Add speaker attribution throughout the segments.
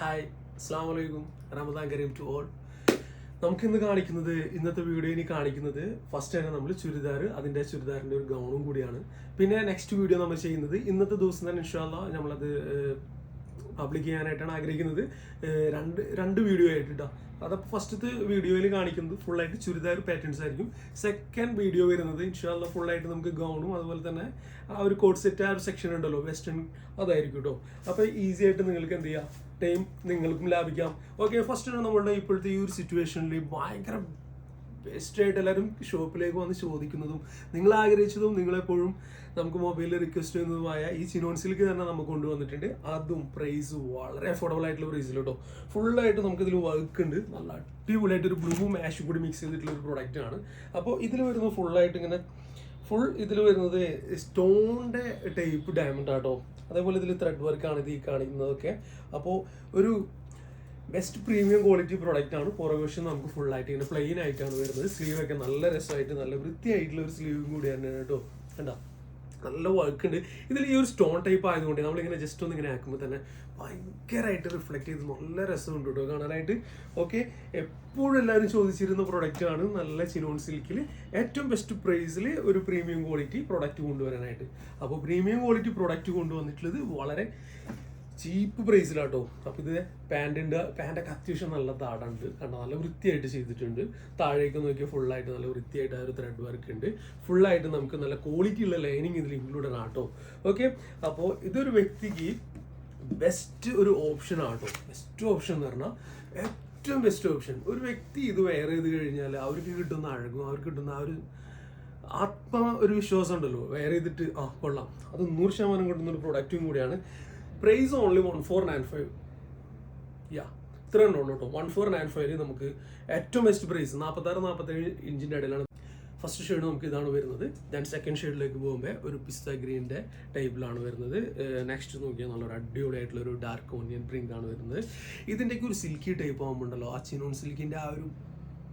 Speaker 1: Hi അസ്സാം വലൈക്കും Ramadan Kareem to all. നമുക്ക് ഇന്ന് കാണിക്കുന്നത് ഇന്നത്തെ വീഡിയോ ഇനി കാണിക്കുന്നത് ഫസ്റ്റ് തന്നെ നമ്മൾ ചുരിദാർ അതിന്റെ ചുരിദാറിന്റെ ഒരു ഗൗണും കൂടിയാണ്. പിന്നെ നെക്സ്റ്റ് വീഡിയോ നമ്മൾ ചെയ്യുന്നത് ഇന്നത്തെ ദിവസം തന്നെ ഇൻഷാല്ല നമ്മളത് പബ്ലിക് ചെയ്യാനായിട്ടാണ് ആഗ്രഹിക്കുന്നത്. രണ്ട് രണ്ട് വീഡിയോ ആയിട്ട് അതപ്പോൾ ഫസ്റ്റത്തെ വീഡിയോയിൽ കാണിക്കുന്നത് ഫുള്ളായിട്ട് ചുരിദാർ പാറ്റേൺസ് ആയിരിക്കും. സെക്കൻഡ് വീഡിയോ വരുന്നത് ഇൻഷാല്ല ഫുള്ളായിട്ട് നമുക്ക് ഗൗണും അതുപോലെ തന്നെ ആ ഒരു കോഡ് സെറ്റ് ആ ഒരു സെക്ഷൻ ഉണ്ടല്ലോ വെസ്റ്റേൺ അതായിരിക്കും കേട്ടോ അപ്പോൾ ഈസി ആയിട്ട് നിങ്ങൾക്ക് എന്ത് ചെയ്യാം? ടൈം നിങ്ങൾക്കും ലാഭിക്കാം. ഓക്കെ ഫസ്റ്റ് നമ്മളുടെ ഇപ്പോഴത്തെ ഈ ഒരു സിറ്റുവേഷനിൽ ഭയങ്കര ബെസ്റ്റ് ആയിട്ട് എല്ലാവരും ഷോപ്പിലേക്ക് വന്ന് ചോദിക്കുന്നതും നിങ്ങൾ ആഗ്രഹിച്ചതും നിങ്ങളെപ്പോഴും നമുക്ക് മൊബൈലിൽ റിക്വസ്റ്റ് ചെയ്യുന്നതുമായ ഈ ചിനോൺസിലേക്ക് തന്നെ നമുക്ക് കൊണ്ടുവന്നിട്ടുണ്ട്. അതും പ്രൈസ് വളരെ അഫോർഡബിൾ ആയിട്ടുള്ള പ്രൈസിൽ കേട്ടോ ഫുള്ളായിട്ട് നമുക്കിതിൽ വർക്ക് ഉണ്ട്. നല്ല അടിപൊളിയായിട്ട് ഒരു ബ്ലൂ മാഷും കൂടി മിക്സ് ചെയ്തിട്ടുള്ള ഒരു പ്രൊഡക്റ്റ് ആണ്. അപ്പോൾ ഇതിൽ വരുന്ന ഫുള്ളായിട്ട് ഇങ്ങനെ ഫുൾ ഇതിൽ വരുന്നത് സ്റ്റോണിന്റെ ടൈപ്പ് ഡയമണ്ട് ആട്ടോ അതേപോലെ ഇതിൽ ത്രെഡ് വർക്കാണ് ഇത് ഈ കാണിക്കുന്നതൊക്കെ. അപ്പോൾ ഒരു ബെസ്റ്റ് പ്രീമിയം ക്വാളിറ്റി പ്രോഡക്റ്റ് ആണ്. പുറകുവശം നമുക്ക് ഫുൾ ആയിട്ട് ഇങ്ങനെ പ്ലെയിൻ ആയിട്ടാണ് വരുന്നത്. സ്ലീവ് ഒക്കെ നല്ല രസമായിട്ട് നല്ല വൃത്തിയായിട്ടുള്ള ഒരു സ്ലീവും കൂടിയാണ് കേട്ടോ. കണ്ടോ? നല്ല വർക്ക് ഉണ്ട്. ഇതിൽ ഈ ഒരു സ്റ്റോൺ ടൈപ്പ് ആയതുകൊണ്ട് നമ്മളിങ്ങനെ ജസ്റ്റ് ഒന്ന് ഇങ്ങനെ ആക്കുമ്പോൾ തന്നെ ഭയങ്കരമായിട്ട് റിഫ്ലക്റ്റ് ചെയ്ത് നല്ല രസമുണ്ട് കേട്ടോ കാണാനായിട്ട്. ഓക്കെ എപ്പോഴും എല്ലാവരും ചോദിച്ചിരുന്ന പ്രോഡക്റ്റ് ആണ്. നല്ല ചിനോൺ സിൽക്കിൽ ഏറ്റവും ബെസ്റ്റ് പ്രൈസിൽ ഒരു പ്രീമിയം ക്വാളിറ്റി പ്രൊഡക്റ്റ് കൊണ്ടുവരാനായിട്ട്. അപ്പോൾ പ്രീമിയം ക്വാളിറ്റി പ്രൊഡക്റ്റ് കൊണ്ടുവന്നിട്ടുള്ളത് വളരെ ചീപ്പ് പ്രൈസിലാട്ടോ. അപ്പോൾ ഇത് പാന്റിന്റെ പാന്റൊക്കെ അത്യാവശ്യം നല്ല താടുണ്ട് കണ്ടോ? നല്ല വൃത്തിയായിട്ട് ചെയ്തിട്ടുണ്ട്. താഴേക്ക് നോക്കിയാൽ ഫുള്ളായിട്ട് നല്ല വൃത്തിയായിട്ട് ആ ഒരു ത്രെഡ് വർക്ക് ഉണ്ട്. ഫുള്ളായിട്ട് നമുക്ക് നല്ല ക്വാളിറ്റി ഉള്ള ലൈനിങ് ഇതിൽ ഇൻക്ലൂഡഡ് ആട്ടോ ഓക്കെ അപ്പോൾ ഇതൊരു വ്യക്തിക്ക് ബെസ്റ്റ് ഒരു ഓപ്ഷൻ ആട്ടോ ബെസ്റ്റ് ഓപ്ഷൻ എന്ന് പറഞ്ഞാൽ ഏറ്റവും ബെസ്റ്റ് ഓപ്ഷൻ ഒരു വ്യക്തി ഇത് വെയർ ചെയ്ത് കഴിഞ്ഞാൽ അവർക്ക് കിട്ടുന്ന അഴകും അവർക്ക് കിട്ടുന്ന ആ ഒരു ആത്മ ഒരു വിശ്വാസം ഉണ്ടല്ലോ. വെയർ ചെയ്തിട്ട് ആ കൊള്ളാം. അത് നൂറ് ശതമാനം കിട്ടുന്ന ഒരു പ്രൊഡക്റ്റും കൂടിയാണ്. Price only one four nine five യാ ഇത്ര ഉള്ളൂ കേട്ടോ. വൺ ഫോർ നയൻ ഫൈവിൽ നമുക്ക് ഏറ്റവും ബെസ്റ്റ് പ്രൈസ് നാൽപ്പത്താറ് നാൽപ്പത്തേഴ് ഇഞ്ചിന്റെ ഇടയിലാണ്. ഫസ്റ്റ് ഷെയ്ഡ് നമുക്ക് ഇതാണ് വരുന്നത്. ദെൻ സെക്കൻഡ് ഷെയ്ഡിലേക്ക് പോകുമ്പോൾ ഒരു പിസ്ത ഗ്രീന്റെ ടൈപ്പിലാണ് വരുന്നത്. നെക്സ്റ്റ് നോക്കിയാൽ നല്ലൊരു അടിപൊളിയായിട്ടുള്ള ഒരു ഡാർക്ക് ഓണിയൻ പ്രിന്റ് ആണ് വരുന്നത്. ഇതിന്റെയൊക്കെ ഒരു സിൽക്കി ടൈപ്പ് ആകുമ്പോണ്ടല്ലോ ആ ചിനോൺ സിൽക്കിന്റെ ആ ഒരു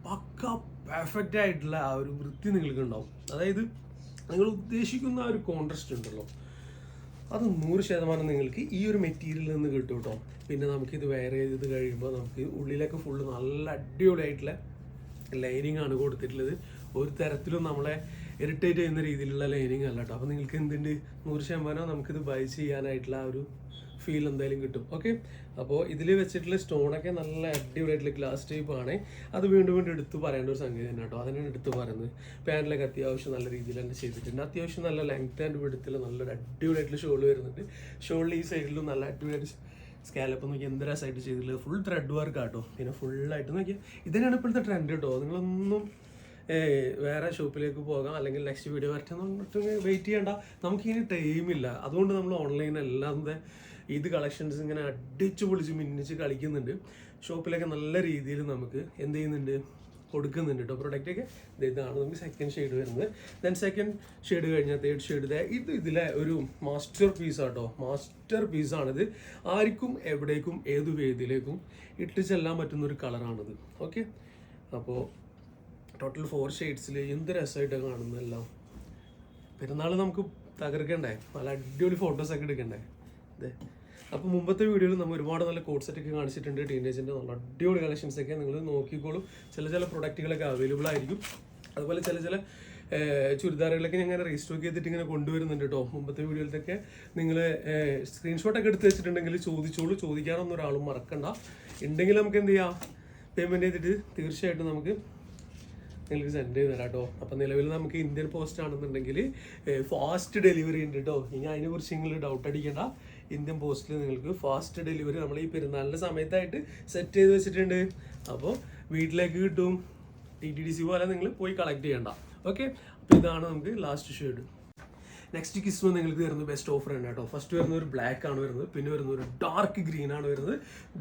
Speaker 1: പക്ക പെർഫെക്റ്റ് ആയിട്ടുള്ള ആ ഒരു വൃത്തി നിങ്ങൾക്ക് ഉണ്ടാവും അതായത് നിങ്ങൾ ഉദ്ദേശിക്കുന്ന ആ ഒരു കോൺട്രസ്റ്റ് ഉണ്ടല്ലോ. അത് നൂറ് ശതമാനം നിങ്ങൾക്ക് ഈ ഒരു മെറ്റീരിയലിൽ നിന്ന് കിട്ടും കേട്ടോ. പിന്നെ നമുക്ക് ഇത് വെയർ ചെയ്ത് കഴിയുമ്പോൾ നമുക്ക് ഉള്ളിലൊക്കെ ഫുള്ള് നല്ല അടിപൊളിയായിട്ടുള്ള ലൈനിങ് ആണ് കൊടുത്തിട്ടുള്ളത്. ഒരു തരത്തിലും നമ്മളെ ഇറിറ്റേറ്റ് ചെയ്യുന്ന രീതിയിലുള്ള ലൈനിങ് അല്ല കേട്ടോ. അപ്പോൾ നിങ്ങൾക്ക് എന്തുണ്ട്? നൂറ് ശതമാനം നമുക്കിത് ബൈ ചെയ്യാനായിട്ടുള്ള ആ ഒരു ഫീൽ എന്തായാലും കിട്ടും. ഓക്കെ അപ്പോൾ ഇതിൽ വെച്ചിട്ടുള്ള സ്റ്റോണൊക്കെ നല്ല അടിപൊളിയായിട്ടുള്ള ഗ്ലാസ് ടൈപ്പ് ആണ്. അത് വീണ്ടും വീണ്ടും എടുത്ത് പറയേണ്ട ഒരു സംഗതി തന്നെ കേട്ടോ അതിനാണ് എടുത്ത് പറയുന്നത്. പാനലൊക്കെ അത്യാവശ്യം നല്ല രീതിയിൽ തന്നെ ചെയ്തിട്ടുണ്ട്. അത്യാവശ്യം നല്ല ലെങ്ത് ആൻഡ് വിടുത്തിൽ നല്ലൊരു അടിപൊളിയായിട്ടുള്ള ഷോൾ വരുന്നുണ്ട്. ഷോളിൽ ഈ സൈഡിലും നല്ല അടിപൊളിയായിട്ട് സ്കാലപ്പ് നോക്കി എന്ത് രസമായിട്ട് ചെയ്തിട്ടുള്ളത്? ഫുൾ ത്രെഡ് വർക്ക് ആട്ടോ പിന്നെ ഫുള്ളായിട്ട് നോക്കിയാൽ ഇതിനാണ് ഇപ്പോഴത്തെ ട്രെൻഡ് കേട്ടോ നിങ്ങളൊന്നും വേറെ ഷോപ്പിലേക്ക് പോകാം. അല്ലെങ്കിൽ നെക്സ്റ്റ് വീഡിയോ വരട്ടെ എന്നിട്ട് വെയിറ്റ് ചെയ്യണ്ട. നമുക്കിനി ടൈമില്ല അതുകൊണ്ട് നമ്മൾ ഓൺലൈൻ അല്ലാതെ ഇത് കളക്ഷൻസ് ഇങ്ങനെ അടിച്ചു പൊളിച്ച് മിന്നിച്ച് കളിക്കുന്നുണ്ട്. ഷോപ്പിലൊക്കെ നല്ല രീതിയിൽ നമുക്ക് എന്ത് ചെയ്യുന്നുണ്ട്? കൊടുക്കുന്നുണ്ട് കേട്ടോ പ്രൊഡക്റ്റൊക്കെ ഇതാണ് നമുക്ക് സെക്കൻഡ് ഷെയ്ഡ് വരുന്നത്. ദെൻ സെക്കൻഡ് ഷെയ്ഡ് കഴിഞ്ഞാൽ തേർഡ് ഷെയ്ഡ് ഇത് ഇതിലെ ഒരു മാസ്റ്റർ പീസ് ആട്ടോ. മാസ്റ്റർ പീസാണിത് ആർക്കും എവിടേക്കും ഏതു വേദിയിലേക്കും ഇട്ട് ചെല്ലാൻ പറ്റുന്ന ഒരു കളറാണിത് ഓക്കെ അപ്പോൾ ടോട്ടൽ ഫോർ ഷെയ്ഡ്സിൽ എന്ത് രസമായിട്ടാണ് കാണുന്നതെല്ലാം. പെരുന്നാൾ നമുക്ക് തകർക്കണ്ടേ? നല്ല അടിപൊളി ഫോട്ടോസൊക്കെ എടുക്കണ്ടേ? അതെ അപ്പോൾ മുമ്പത്തെ വീഡിയോയിൽ നമ്മൾ ഒരുപാട് നല്ല കോഡ് സെറ്റ് ഒക്കെ കാണിച്ചിട്ടുണ്ട് ടീനേജിന്റെ നല്ല അടിപൊളി കളക്ഷൻസൊക്കെ നിങ്ങൾ നോക്കിക്കോളും. ചില ചില പ്രൊഡക്റ്റുകളൊക്കെ അവൈലബിൾ ആയിരിക്കും. അതുപോലെ ചില ചില ചുരിദാറുകളൊക്കെ ഞാൻ ഇങ്ങനെ റീസ്റ്റോക്ക് ചെയ്തിട്ട് ഇങ്ങനെ കൊണ്ടുവരുന്നുണ്ട് കേട്ടോ മുമ്പത്തെ വീഡിയോയിലൊക്കെ നിങ്ങൾ സ്ക്രീൻഷോട്ടൊക്കെ എടുത്ത് വെച്ചിട്ടുണ്ടെങ്കിൽ ചോദിച്ചോളൂ. ചോദിക്കാനൊന്നും ഒരാളും മറക്കണ്ട. ഉണ്ടെങ്കിൽ നമുക്ക് എന്ത് ചെയ്യാം? പേയ്മെന്റ് ചെയ്തിട്ട് തീർച്ചയായിട്ടും നമുക്ക് നിങ്ങൾക്ക് സെൻഡ് ചെയ്ത് തരാം കേട്ടോ അപ്പം നിലവിൽ നമുക്ക് ഇന്ത്യൻ പോസ്റ്റ് ആണെന്നുണ്ടെങ്കിൽ ഫാസ്റ്റ് ഡെലിവറി ഉണ്ട് കേട്ടോ ഇനി അതിനെക്കുറിച്ച് നിങ്ങൾ ഡൗട്ട് അടിക്കണ്ട. ഇന്ത്യൻ പോസ്റ്റിൽ നിങ്ങൾക്ക് ഫാസ്റ്റ് ഡെലിവറി നമ്മൾ ഈ പെരുന്നാളിന്റെ സമയത്തായിട്ട് സെറ്റ് ചെയ്ത് വെച്ചിട്ടുണ്ട്. അപ്പോൾ വീട്ടിലേക്ക് കിട്ടും. ടി ടി ഡി സി പോലെ നിങ്ങൾ പോയി കളക്ട് ചെയ്യണ്ട. ഓക്കെ അപ്പോൾ ഇതാണ് നമുക്ക് ലാസ്റ്റ് ഷെയ്ഡ് നെക്സ്റ്റ് കിസ്മ നിങ്ങൾക്ക് വരുന്ന ബെസ്റ്റ് ഓഫർ ആണ് കേട്ടോ. ഫസ്റ്റ് വരുന്ന ഒരു ബ്ലാക്ക് ആണ് വരുന്നത് പിന്നെ വരുന്ന ഒരു ഡാർക്ക് ഗ്രീൻ ആണ് വരുന്നത്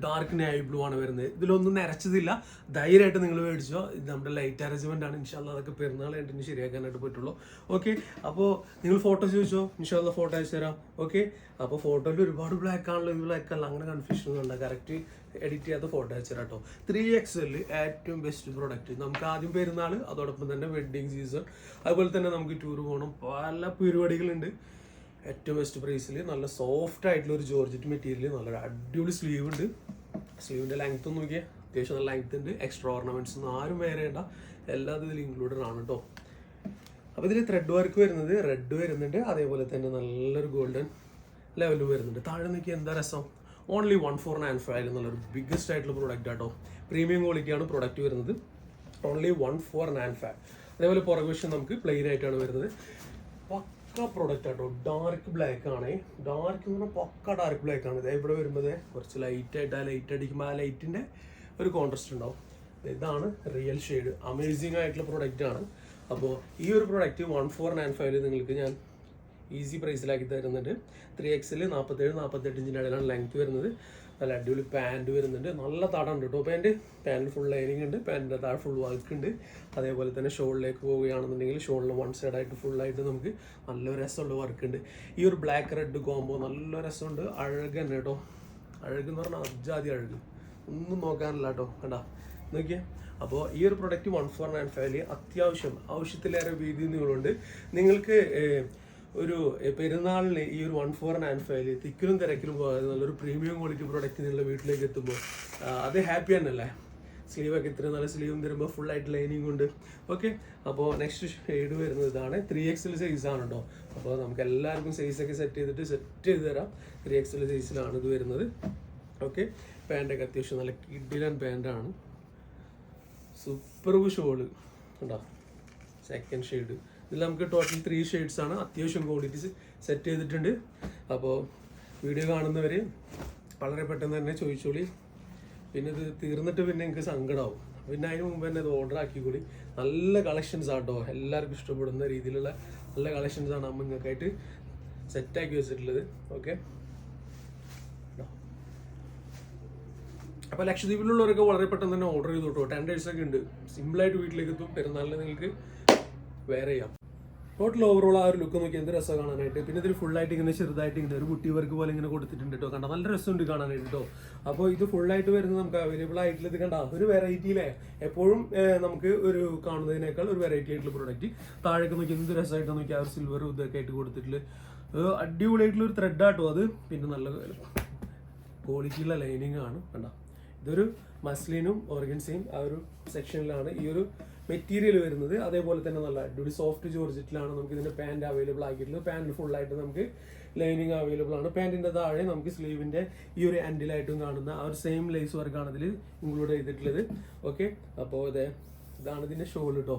Speaker 1: ഡാർക്ക് നൈ ബ്ലൂ ആണ് വരുന്നത്. ഇതിലൊന്നും നിരച്ചതില്ല ധൈര്യമായിട്ട് നിങ്ങൾ മേടിച്ചോ. ഇത് നമ്മുടെ ലൈറ്റ് അറേഞ്ച്മെന്റ് ആണ്. ഇൻഷാല്ല അതൊക്കെ പെരുന്നാൾ കഴിഞ്ഞിട്ട് ശരിയാക്കാനായിട്ട് പറ്റുള്ളൂ. ഓക്കെ അപ്പോൾ നിങ്ങൾ ഫോട്ടോ ചോദിച്ചോ? ഇൻഷാല്ല ഫോട്ടോ അയച്ചു തരാം. ഓക്കെ അപ്പോൾ ഫോട്ടോയിൽ ഒരുപാട് ബ്ലാക്ക് ആണല്ലോ ഇത് ബ്ലാക്ക് അല്ല. അങ്ങനെ കൺഫ്യൂഷൻ ഒന്നും കറക്റ്റ് എഡിറ്റ് ചെയ്യാത്ത ഫോട്ടോ അയച്ചു കേട്ടോ ത്രീ എക്സലിൽ ഏറ്റവും ബെസ്റ്റ് പ്രൊഡക്റ്റ് നമുക്ക് ആദ്യം പെരുന്നാൾ അതോടൊപ്പം തന്നെ വെഡ്ഡിങ് സീസൺ അതുപോലെ തന്നെ നമുക്ക് ടൂർ പോകണം പല പരിപാടികളുണ്ട്. ഏറ്റവും ബെസ്റ്റ് പ്രൈസിൽ നല്ല സോഫ്റ്റ് ആയിട്ടുള്ള ഒരു ജോർജറ്റ് മെറ്റീരിയൽ നല്ല അടിപൊളി സ്ലീവ് ഉണ്ട്. സ്ലീവിന്റെ ലെങ്ത് നോക്കിയാൽ അത്യാവശ്യം നല്ല ലെങ്ത് ഉണ്ട്. എക്സ്ട്രാ ഓർണമെന്റ്സ് ഒന്നും ആരും വേറേണ്ട എല്ലാ എല്ലാം ഇതിൽ ഇൻക്ലൂഡഡ് ആണ് കേട്ടോ അപ്പോൾ ഇതിൽ ത്രെഡ് വർക്ക് വരുന്നത് റെഡ് വരുന്നുണ്ട്. അതേപോലെ തന്നെ നല്ലൊരു ഗോൾഡൻ ലെവലും വരുന്നുണ്ട്. താഴെ നോക്കി എന്താ രസം? Only one four nine five എന്നുള്ളൊരു ബിഗ്ഗസ്റ്റ് ആയിട്ടുള്ള പ്രോഡക്റ്റ് ആട്ടോ. പ്രീമിയം ക്വാളിറ്റിയാണ് പ്രോഡക്റ്റ് വരുന്നത്. Only one four nine five അതേപോലെ പുറകു വശം നമുക്ക് പ്ലെയിൻ ആയിട്ടാണ് വരുന്നത്. പക്ക പ്രോഡക്റ്റ് ആട്ടോ. ഡാർക്ക് ബ്ലാക്ക് ആണ്. ഡാർക്ക് എന്ന് പറഞ്ഞാൽ പക്ക ഡാർക്ക് ബ്ലാക്ക് ആണ്. ഇതേ ഇവിടെ വരുമ്പോൾ കുറച്ച് ലൈറ്റ് ആയിട്ട് ആ ലൈറ്റ് അടിക്കുമ്പോൾ ആ ലൈറ്റിന്റെ ഒരു കോൺട്രസ്റ്റ് ഉണ്ടാവും. ഇതാണ് റിയൽ ഷെയ്ഡ് അമേസിംഗ് ആയിട്ടുള്ള പ്രോഡക്റ്റ് ആണ്. അപ്പോൾ ഈ ഒരു പ്രോഡക്റ്റ് വൺ ഫോർ നയൻ ഫൈവിൽ നിങ്ങൾക്ക് ഞാൻ ഈസി പ്രൈസിലാക്കി തരുന്നുണ്ട്. ത്രീ എക്സിൽ നാൽപ്പത്തേഴ് നാൽപ്പത്തെട്ട് ഇഞ്ചിന്റെ ഇടയിലാണ് ലെങ്ത് വരുന്നത്. നല്ല അടിപൊളി പാന്റ് വരുന്നുണ്ട്. നല്ല തടമുണ്ട് കേട്ടോ പാന്റ് പാന്റ് ഫുൾ ലൈനിങ് ഉണ്ട്. പാന്റിന്റെ താഴെ ഫുൾ വർക്ക് ഉണ്ട്. അതേപോലെ തന്നെ ഷോളിലേക്ക് പോവുകയാണെന്നുണ്ടെങ്കിൽ ഷോളിൽ വൺ സൈഡായിട്ട് ഫുള്ളായിട്ട് നമുക്ക് നല്ല രസമുള്ള വർക്ക് ഉണ്ട്. ഈ ഒരു ബ്ലാക്ക് റെഡ് കോംബോ നല്ല രസമുണ്ട്. അഴക് തന്നെ കേട്ടോ അഴക് എന്ന് പറഞ്ഞാൽ അജാതി അഴക്. ഒന്നും നോക്കാനില്ല കേട്ടോ കണ്ടാ? നോക്കിയേ. അപ്പോൾ ഈ ഒരു പ്രൊഡക്റ്റ് വൺ ഫോർ നയൻ ഫൈവിൽ അത്യാവശ്യം ആവശ്യത്തിലേറെ വീതി നിങ്ങളുണ്ട് നിങ്ങൾക്ക് ഒരു പെരുന്നാളിന് ഈ ഒരു വൺ ഫോർ നയൻ ഫൈവിൽ തിക്കിലും തിരക്കിലും പോകാതെ നല്ലൊരു പ്രീമിയം ക്വാളിറ്റി പ്രൊഡക്റ്റ് നിങ്ങളുടെ വീട്ടിലേക്ക് എത്തുമ്പോൾ അത് ഹാപ്പി തന്നെയല്ലേ? സ്ലീവൊക്കെ ഇത്രയും നല്ല സ്ലീവും തരുമ്പോൾ ഫുൾ ആയിട്ട് ലൈനിങ് ഉണ്ട്. ഓക്കെ അപ്പോൾ നെക്സ്റ്റ് ഷെയ്ഡ് വരുന്നത് ഇതാണ്. ത്രീ എക്സിൽ സൈസ് ആണ് കേട്ടോ അപ്പോൾ നമുക്ക് എല്ലാവർക്കും സൈസൊക്കെ സെറ്റ് ചെയ്തിട്ട് സെറ്റ് ചെയ്ത് തരാം. ത്രീ എക്സിൽ സൈസിലാണ് ഇത് വരുന്നത്. ഓക്കെ പാന്റൊക്കെ അത്യാവശ്യം നല്ല കിഡിലൻ പാന്റാണ് സൂപ്പർ ഷോൾ കണ്ടോ? സെക്കൻഡ് ഷെയ്ഡ് ഇതിൽ നമുക്ക് ടോട്ടൽ ത്രീ ഷെയ്ഡ്സ് ആണ്. അത്യാവശ്യം ക്വാളിറ്റീസ് സെറ്റ് ചെയ്തിട്ടുണ്ട്. അപ്പോൾ വീഡിയോ കാണുന്നവർ വളരെ പെട്ടെന്ന് തന്നെ ചോദിച്ചോളി. പിന്നെ ഇത് തീർന്നിട്ട് പിന്നെ എനിക്ക് സങ്കടമാവും പിന്നെ അതിന് മുമ്പ് തന്നെ ഇത് ഓർഡർ ആക്കിക്കൂടി നല്ല കളക്ഷൻസ് ആട്ടോ. എല്ലാവർക്കും ഇഷ്ടപ്പെടുന്ന രീതിയിലുള്ള നല്ല കളക്ഷൻസ് ആണ് അമ്മ നിങ്ങൾക്കായിട്ട് സെറ്റാക്കി വെച്ചിട്ടുള്ളത്. ഓക്കെ അപ്പോൾ ലക്ഷദ്വീപിലുള്ളവരൊക്കെ വളരെ പെട്ടെന്ന് തന്നെ ഓർഡർ ചെയ്തു കേട്ടോ ടെൻ ഡേയ്സ് ഒക്കെ ഉണ്ട്. സിമ്പിളായിട്ട് വീട്ടിലേക്ക് എത്തും. പെരുന്നാളിന് നിങ്ങൾക്ക് വെയർ ചെയ്യാം. ടോട്ടൽ ഓവറോൾ ആ ഒരു ലുക്ക് നോക്കി എന്ത് രസം കാണാനായിട്ട്? പിന്നെ ഇതിൽ ഫുള്ളായിട്ട് ഇങ്ങനെ ചെറുതായിട്ട് ഇങ്ങനെ ഒരു കുട്ടി വർക്ക് പോലെ ഇങ്ങനെ കൊടുത്തിട്ടുണ്ട് കേട്ടോ കണ്ട? നല്ല രസമുണ്ട് കാണാനായിട്ട് കേട്ടോ അപ്പോൾ ഇത് ഫുള്ളായിട്ട് വരുന്നത് നമുക്ക് അവൈലബിൾ ആയിട്ടുള്ള ഇത് കണ്ട? ഒരു വെറൈറ്റിയിലെ എപ്പോഴും നമുക്ക് ഒരു കാണുന്നതിനേക്കാൾ ഒരു വെറൈറ്റി ആയിട്ടുള്ള പ്രോഡക്റ്റ് താഴേക്ക് നോക്കി എന്ത് രസമായിട്ട് നോക്കി ആ ഒരു സിൽവർ ഇതൊക്കെ ആയിട്ട് കൊടുത്തിട്ടുള്ള അടിപൊളിയായിട്ടുള്ള ഒരു ത്രെഡ് ആട്ടോ അത്. പിന്നെ നല്ല ക്വാളിറ്റിയുള്ള ലൈനിങ് ആണ്. കണ്ട? ഇതൊരു മസ്ലിനും ഓർഗൻസയും ആ ഒരു സെക്ഷനിലാണ് ഈ ഒരു മെറ്റീരിയൽ വരുന്നത് അതേപോലെ തന്നെ നല്ല അടിപൊളി സോഫ്റ്റ് ജോർജറ്റിലാണ് നമുക്ക് ഇതിന്റെ പാന്റ് അവൈലബിൾ ആക്കിയിട്ടുള്ളത്. പാന്റ് ഫുൾ ആയിട്ട് നമുക്ക് ലൈനിങ് അവൈലബിൾ ആണ്. പാന്റിന്റെ താഴെ നമുക്ക് സ്ലീവിന്റെ ഈ ഒരു ആൻഡിലായിട്ടും കാണുന്ന ആ ഒരു സെയിം ലേസ് വർക്കാണ് ഇതിൽ ഇൻക്ലൂഡ് ചെയ്തിട്ടുള്ളത്. ഓക്കെ അപ്പോൾ അതെ ഇതാണ് ഇതിന്റെ ഷോൾ കേട്ടോ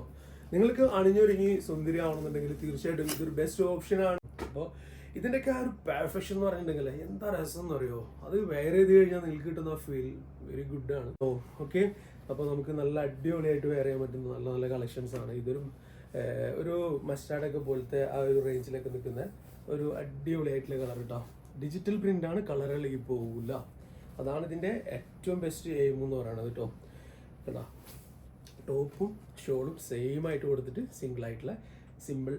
Speaker 1: നിങ്ങൾക്ക് അണിഞ്ഞൊരുങ്ങി സുന്ദരി ആവണമെന്നുണ്ടെങ്കിൽ തീർച്ചയായിട്ടും ഇതൊരു ബെസ്റ്റ് ഓപ്ഷൻ ആണ്. അപ്പോൾ ഇതിന്റെയൊക്കെ ആ ഒരു പെർഫെക്ഷൻ എന്ന് പറഞ്ഞിട്ടുണ്ടെങ്കിൽ എന്താ രസം എന്ന് അറിയോ അത് വേറെ ചെയ്ത് കഴിഞ്ഞാൽ നിങ്ങൾക്ക് കിട്ടുന്ന ഫീൽ വെരി ഗുഡ് ആണ്. ഓ ഓക്കെ അപ്പോൾ നമുക്ക് നല്ല അടിപൊളിയായിട്ട് വെയർ ചെയ്യാൻ പറ്റുന്ന നല്ല നല്ല കളക്ഷൻസ് ആണ്. ഇതൊരു ഒരു മസ്റ്റാർഡൊക്കെ പോലത്തെ ആ ഒരു റേഞ്ചിലൊക്കെ നിൽക്കുന്ന ഒരു അടിപൊളിയായിട്ടുള്ള കളർ കേട്ടോ ഡിജിറ്റൽ പ്രിന്റ് ആണ് കളറിലേക്ക് പോകില്ല അതാണ് ഇതിന്റെ ഏറ്റവും ബെസ്റ്റ് എയിം എന്ന് പറയുന്നത് കേട്ടോ കേട്ടോ ടോപ്പും ഷോളും സെയിം ആയിട്ട് കൊടുത്തിട്ട് സിംഗിൾ ആയിട്ടുള്ള സിമ്പിൾ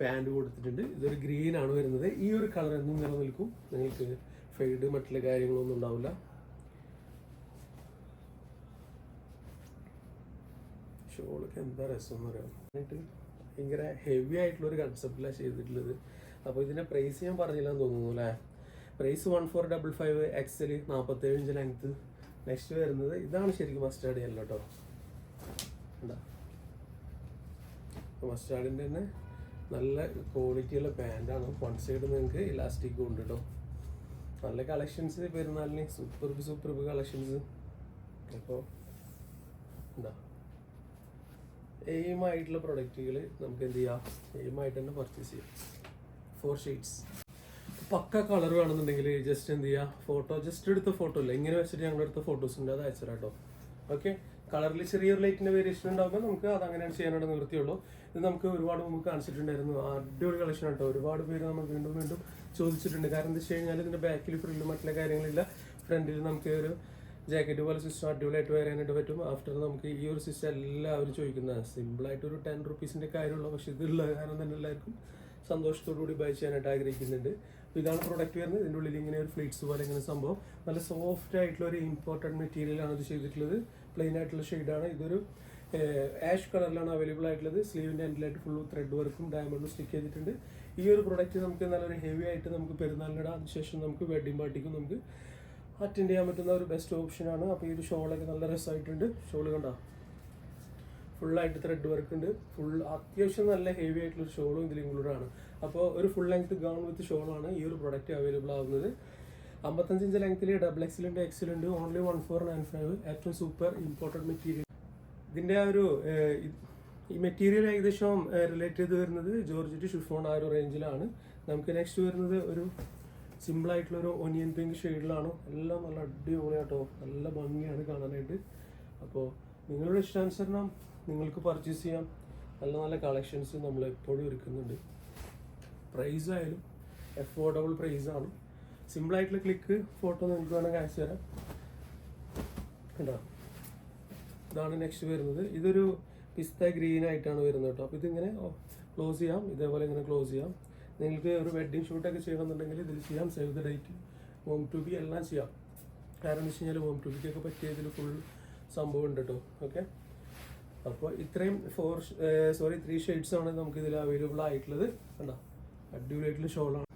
Speaker 1: പാന്റ് കൊടുത്തിട്ടുണ്ട്. ഇതൊരു ഗ്രീൻ ആണ് വരുന്നത്. ഈ ഒരു കളർ എന്നും നിലനിൽക്കും. നിങ്ങൾക്ക് ഫെയ്ഡ് മറ്റുള്ള കാര്യങ്ങളൊന്നും ഉണ്ടാവില്ല. ഷോളൊക്കെ എന്താ രസം എന്ന് പറയാം ഭയങ്കര ഹെവി ആയിട്ടുള്ള ഒരു കൺസെപ്റ്റിലാണ് ചെയ്തിട്ടുള്ളത്. അപ്പോൾ ഇതിന്റെ പ്രൈസ് ഞാൻ പറഞ്ഞില്ലെന്ന് തോന്നുന്നു അല്ലേ? Price one four double five XL നാൽപ്പത്തേഴ് ഇഞ്ച് ലെങ്ത് നെക്സ്റ്റ് വരുന്നത് ഇതാണ് ശരിക്കും മസ്റ്റാർഡ് ചെയ്യല്ലോ കേട്ടോ കണ്ടോ? മസ്റ്റാർഡിന്റെ തന്നെ നല്ല ക്വാളിറ്റിയുള്ള പാന്റാണ് ഫ്രണ്ട് സൈഡ് നിങ്ങൾക്ക് ഇലാസ്റ്റിക് ഉണ്ട് കേട്ടോ നല്ല കളക്ഷൻസ് പെരുന്നാളിന്. സൂപ്പർ സൂപ്പർ കളക്ഷൻസ് അപ്പോൾ എന്താ? എയിമായിട്ടുള്ള പ്രൊഡക്റ്റുകൾ നമുക്ക് എന്ത് ചെയ്യാം? എയിമായിട്ട് തന്നെ പർച്ചേസ് ചെയ്യാം. ഫോർ ഷീറ്റ്സ് പക്ക കളർ വേണമെന്നുണ്ടെങ്കിൽ ജസ്റ്റ് എന്ത് ചെയ്യുക ഫോട്ടോ ജസ്റ്റ് എടുത്ത ഫോട്ടോ ഇല്ല. ഇങ്ങനെ വെച്ചിട്ട് ഞങ്ങളുടെ അടുത്ത ഫോട്ടോസ് ഉണ്ട്. അത് അയച്ചു കേട്ടോ ഓക്കെ? കളറിൽ ചെറിയൊരു ലൈറ്റിന്റെ വേരിയേഷൻ ഉണ്ടാകുമ്പോൾ നമുക്ക് അത് അങ്ങനെയാണ് ചെയ്യാനായിട്ട് നിർത്തിയുള്ളൂ. ഇത് നമുക്ക് ഒരുപാട് മുമ്പ് കാണിച്ചിട്ടുണ്ടായിരുന്നു. അടിപൊളി കളക്ഷൻ കേട്ടോ ഒരുപാട് പേര് നമ്മൾ വീണ്ടും വീണ്ടും ചോദിച്ചിട്ടുണ്ട്. കാരണം എന്താ വെച്ച് കഴിഞ്ഞാൽ ഇതിന്റെ ബാക്കിൽ ഫ്രില്ലും മറ്റുള്ള കാര്യങ്ങളില്ല. ഫ്രണ്ടിൽ നമുക്ക് ഒരു ജാക്കറ്റ് പോലെ സിസ്റ്റം അടിപൊളിയായിട്ട് വരാനായിട്ട് പറ്റും. ആഫ്റ്റർ നമുക്ക് ഈ ഒരു സിസ്റ്റം എല്ലാവരും ചോദിക്കുന്നത് സിമ്പിളായിട്ട് ഒരു ടെൻ റുപ്പീസിന്റെ കാര്യമുള്ളൂ. പക്ഷെ ഇതുള്ള കാരണം തന്നെ എല്ലാവർക്കും സന്തോഷത്തോടു കൂടി ബൈ ചെയ്യാനായിട്ട് ആഗ്രഹിക്കുന്നുണ്ട്. അപ്പോൾ ഇതാണ് പ്രൊഡക്റ്റ് വരുന്നത്. ഇതിന്റെ ഉള്ളിൽ ഇങ്ങനെ ഒരു ഫ്ലീറ്റ്സ് പോലെ ഇങ്ങനെ സംഭവം. നല്ല സോഫ്റ്റ് ആയിട്ടുള്ള ഒരു ഇമ്പോർട്ടന്റ് മെറ്റീരിയലാണ് ഇത് ചെയ്തിട്ടുള്ളത്. പ്ലെയിൻ ആയിട്ടുള്ള ഷെയ്ഡാണ് ഇതൊരു ആഷ് കളറിലാണ് അവൈലബിൾ ആയിട്ടുള്ളത്. സ്ലീവിന്റെ എൻഡിലായിട്ട് ഫുൾ ത്രെഡ് വർക്കും ഡയമണ്ടും സ്റ്റിക്ക് ചെയ്തിട്ടുണ്ട്. ഈ ഒരു പ്രൊഡക്റ്റ് നമുക്ക് നല്ലൊരു ഹെവി ആയിട്ട് നമുക്ക് പെരുന്നാളിനിടാം. അതിനുശേഷം നമുക്ക് വെഡിങ് പാർട്ടിക്കും നമുക്ക് അറ്റൻഡ് ചെയ്യാൻ പറ്റുന്ന ഒരു ബെസ്റ്റ് ഓപ്ഷനാണ് അപ്പോൾ ഈ ഒരു ഷോളൊക്കെ നല്ല രസമായിട്ടുണ്ട്. ഷോൾ കണ്ടോ? ഫുള്ളായിട്ട് ത്രെഡ് വർക്ക് ഉണ്ട്. ഫുൾ അത്യാവശ്യം നല്ല ഹെവി ആയിട്ടുള്ള ഒരു ഷോളും ഇതിൽ ഇൻക്ലൂഡ് ആണ്. അപ്പോൾ ഒരു ഫുൾ ലെങ്ത് ഗൗൺ വിത്ത് ഷോളാണ് ഈ ഒരു പ്രൊഡക്റ്റ് അവൈലബിൾ ആവുന്നത്. അമ്പത്തഞ്ച് ഇഞ്ച് ലെങ്ത്തിൽ ഡബിൾ എക്സിൽ ഉണ്ട് only one four nine five ഏറ്റവും സൂപ്പർ ഇമ്പോർട്ടന്റ് മെറ്റീരിയൽ ഇതിന്റെ ആ ഒരു ഈ മെറ്റീരിയൽ ഏകദേശം റിലേറ്റ് ചെയ്ത് വരുന്നത് ജോർജറ്റ് ഷിഫോൺ ആ ഒരു റേഞ്ചിലാണ് നമുക്ക് നെക്സ്റ്റ് വരുന്നത് ഒരു സിമ്പിൾ ആയിട്ടുള്ള ഒരു ഒനിയൻ പിങ്ക് ഷെയ്ഡിലാണ് എല്ലാം നല്ല അടിപൊളിയാട്ടോ. നല്ല ഭംഗിയാണ് കാണാനായിട്ട്. അപ്പോൾ നിങ്ങളുടെ ഇഷ്ടാനുസരണം നിങ്ങൾക്ക് പർച്ചേസ് ചെയ്യാം. നല്ല നല്ല കളക്ഷൻസ് നമ്മൾ എപ്പോഴും ഒരുക്കുന്നുണ്ട് പ്രൈസ് ആയാലും ആണ്. സിമ്പിൾ ആയിട്ടുള്ള ക്ലിക്ക് ഫോട്ടോ നിങ്ങൾക്ക് വേണമെങ്കിൽ അയച്ചു തരാം. കണ്ടോ? ഇതാണ് നെക്സ്റ്റ് വരുന്നത്. ഇതൊരു പിസ്ത ഗ്രീൻ ആയിട്ടാണ് വരുന്നത് കേട്ടോ. അപ്പോൾ ഇതിങ്ങനെ ക്ലോസ് ചെയ്യാം. ഇതേപോലെ ഇങ്ങനെ ക്ലോസ് ചെയ്യാം. നിങ്ങൾക്ക് ഒരു വെഡ്ഡിങ് ഷൂട്ടൊക്കെ ചെയ്യണമെന്നുണ്ടെങ്കിൽ ഇതിൽ ചെയ്യാം. Save the date home to be എല്ലാം ചെയ്യാം. കാരണം എന്ന് വെച്ച് കഴിഞ്ഞാൽ ഹോം ടു ബിക്കൊക്കെ പറ്റിയതിൽ ഫുൾ സംഭവം ഉണ്ട് കേട്ടോ. ഓക്കെ അപ്പോൾ ഇത്രയും ഫോർ സോറി ത്രീ ഷെയ്ഡ്സ് ആണ് നമുക്ക് ഇതിൽ അവൈലബിൾ ആയിട്ടുള്ളത്. കണ്ടോ? അടിപൊളിയായിട്ടുള്ള ഷോളാണ്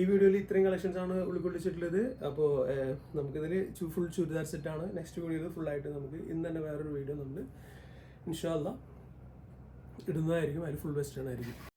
Speaker 1: ഈ വീഡിയോയിൽ ഇത്രയും കളക്ഷൻസ് ആണ് ഉൾക്കൊള്ളിച്ചിട്ടുള്ളത്. അപ്പോൾ നമുക്കിതിൽ ഫുൾ ചുരിദാർ സെറ്റാണ് നെക്സ്റ്റ് വീഡിയോയിൽ ഫുൾ ആയിട്ട് നമുക്ക് ഇന്ന് തന്നെ വേറൊരു വീഡിയോ നമ്മൾ ഇൻഷാല്ല ഇടുന്നതായിരിക്കും. അതിൽ ഫുൾ വെസ്റ്റേൺ ആയിരിക്കും.